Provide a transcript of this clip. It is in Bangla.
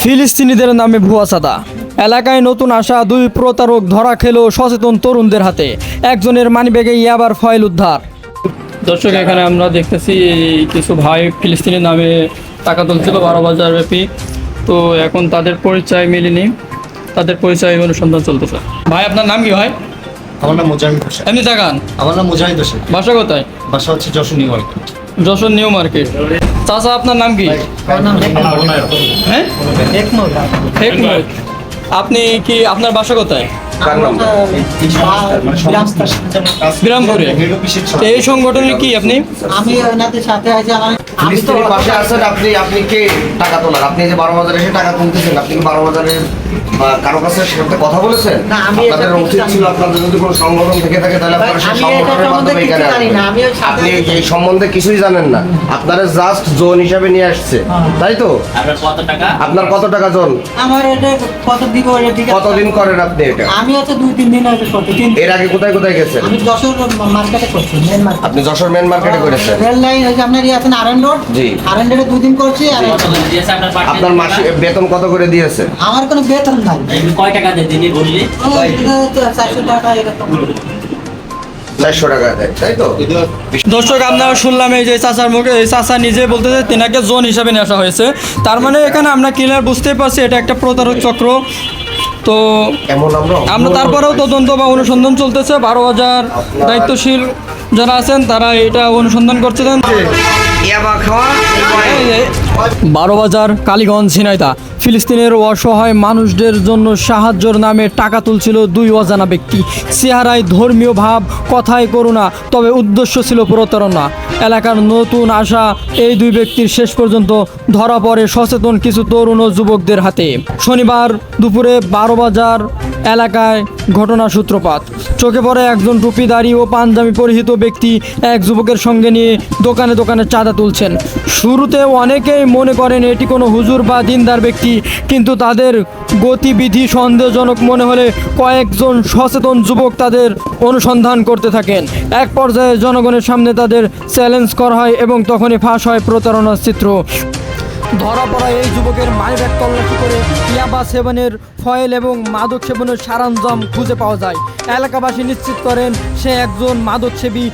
ফিলিস্তিনিদের নামে ভুয়া সাদা। এলাকায় নতুন আসা দুই প্রতারক ধরা খেলো সচেতন তরুণদের হাতে। একজনের মানিব্যাগে ইয়াবার ফয়েল উদ্ধার। দর্শক এখানে আমরা দেখতেছি কিছু ভাই ফিলিস্তিনের নামে টাকা তুলছিল বারো বাজার ব্যাপী তো এখন তাদের পরিচয় মেলেনি। তাদের পরিচয় অনুসন্ধান চলতেছে। ভাই আপনার নাম কি ভাই? আমার নাম মুজাহিদ হোসেন। এমনি তাকান। আমার নাম মুজাহিদ হোসেন। বাসা কোথায়? বাসা হচ্ছে Jessore new market. Jessore new market. চাচা আপনার নাম কি? হ্যাঁ? হেকমত আপনি কি আপনার বাসা কোথায়? এই সংগঠনে কি আপনি? আমি ওনাদের সাথে আছি আমার আমি তো পাশে আছেন আপনি আপনি কে? টাকা তোলার। আপনি যে বারো বাজারে এসে টাকা তুলতেছেন আপনি কি বারো বাজারের কারও কাছে সেটাতে কথা বলেছেন? না, আমি এটা আপনাদের উচিত ছিল আপনাদের যদি কোনো সংগঠন থেকে থাকে তাহলে আপনারা সেই সংগঠনের সম্বন্ধে মাধ্যমে এখানে আপনি এই কিছুই জানেন না। আপনারা জাস্ট জোন হিসাবে নিয়ে আসছে। হ্যাঁ। তাই তো? আপনার কত টাকা? জোন? আমার এটা কত দিব এটা ঠিক আছে। কতদিন করেন আপনি এটা? আমি হচ্ছে দুই তিন দিন আগে করছি তিন এর আগে কোথায় কোথায় গেছেন? আমি যশোর মার্কেটে করছি মেন মার্কেট আপনি যশোর মেন মার্কেটে করেছেন? রেল লাইন ওই যে আপনার ইয়ে আছেন আরএন রোড জি। আরএন রোডে দুই দিন করছি আর আপনার মাসিক বেতন কত করে দিয়েছে? আমার কোনো বেতন নাই। কয় টাকা দেয় দিনে বললি? ওই তো চারশো টাকা এরকম চারশো টাকা দেয় তাই তো? দর্শক আপনারা শুনলাম এই যে চাচার মুখে এই চাচা নিজে বলতেছে তেনাকে জোন হিসাবে নিয়ে আসা হয়েছে। তার মানে এখানে আমরা ক্লিয়ার বুঝতেই পারছি এটা একটা প্রতারক চক্র। তো আমরা তারপরেও তদন্ত বা অনুসন্ধান চলতেছে। বারো হাজার দায়িত্বশীল যারা আছেন তারা এটা অনুসন্ধান করছিলেন। বারো বাজার কালীগঞ্জ ঝিনাইদা ফিলিস্তিনের অসহায় মানুষদের জন্য সাহায্যর নামে টাকা তুলছিল দুই অজানা ব্যক্তি। চেহারায় ধর্মীয় ভাব, কথায় করুণা, তবে উদ্দেশ্য ছিল প্রতারণা। এলাকার নতুন আশা, এই দুই ব্যক্তির শেষ পর্যন্ত ধরা পড়ে সচেতন কিছু তরুণ ও যুবকদের হাতে। শনিবার দুপুরে বারো বাজার এলাকায় ঘটনা সূত্রপাত। চোখে পড়ে একজন টুপিদারি ও পাঞ্জাবি পরিহিত ব্যক্তি এক যুবকের সঙ্গে নিয়ে দোকানে দোকানে চাঁদা তুলছেন। শুরুতে অনেকেই মনে করেন এটি কোনো হুজুর বা দিনদার ব্যক্তি, কিন্তু তাদের গতিবিধি সন্দেহজনক মনে হলে কয়েকজন সচেতন যুবক তাদের অনুসন্ধান করতে থাকেন। এক পর্যায়ে জনগণের সামনে তাদের চ্যালেঞ্জ করা হয় এবং তখনই ফাঁস হয় প্রতারণার চিত্র। ধরা পড়া এই যুবকের মায়ের তল্লাশি করে ইয়াবা সেবনের ফয়েল এবং মাদক সেবনের সরঞ্জাম খুঁজে পাওয়া যায়। এলাকাবাসী নিশ্চিত করেন, সে একজন মাদকসেবী।